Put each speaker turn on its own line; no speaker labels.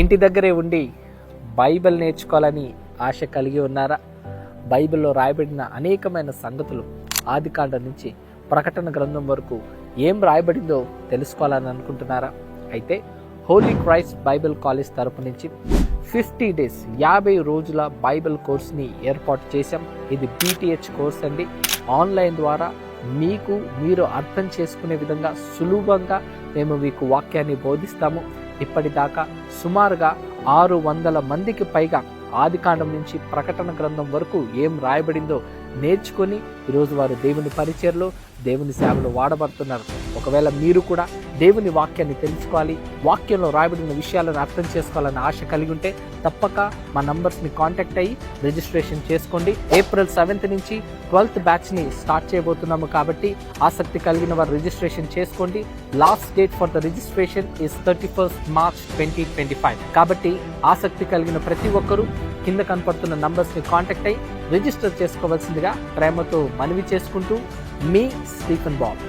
ఇంటి దగ్గరే ఉండి బైబిల్ నేర్చుకోవాలని ఆశ కలిగి ఉన్నారా? బైబిల్లో రాయబడిన అనేకమైన సంగతులు ఆదికాండం నుంచి ప్రకటన గ్రంథం వరకు ఏం రాయబడిందో తెలుసుకోవాలని అనుకుంటున్నారా? అయితే హోలీ క్రైస్ట్ బైబిల్ కాలేజ్ తరపు నుంచి ఫిఫ్టీ డేస్ యాభై రోజుల బైబిల్ కోర్స్ని ఏర్పాటు చేశాం. ఇది బీటీహెచ్ కోర్స్ అండి. ఆన్లైన్ ద్వారా మీకు మీరు అర్థం చేసుకునే విధంగా సులభంగా మేము మీకు వాక్యాన్ని బోధిస్తాము. ఇప్పటిదాకా సుమారుగా ఆరు వందల మందికి పైగా ఆదికాండం నుంచి ప్రకటన గ్రంథం వరకు ఏం రాయబడిందో నేర్చుకొని ఈరోజు వారు దేవుని పరిచయలో దేవుని సేవలో వాడబడుతున్నారు. ఒకవేళ మీరు కూడా దేవుని వాక్యాన్ని తెలుసుకోవాలి. వాక్యంలో రాయబడిన విషయాలను అర్థం చేసుకోవాలని ఆశ కలిగి ఉంటే తప్పక మా నంబర్స్ని కాంటాక్ట్ అయ్యి రిజిస్ట్రేషన్ చేసుకోండి. ఏప్రిల్ సెవెంత్ నుంచి ట్వెల్త్ బ్యాచ్ని స్టార్ట్ చేయబోతున్నాము కాబట్టి ఆసక్తి కలిగిన వారు రిజిస్ట్రేషన్ చేసుకోండి. Last date for the registration is thirty first March twenty twenty five కాబట్టి ఆసక్తి కలిగిన ప్రతి ఒక్కరూ కింద కనపడుతున్న నంబర్స్ని కాంటాక్ట్ అయ్యి రిజిస్టర్ చేసుకోవాల్సిందిగా ప్రేమతో మనవి చేసుకుంటూ మీ స్టీఫెన్ బాబ్.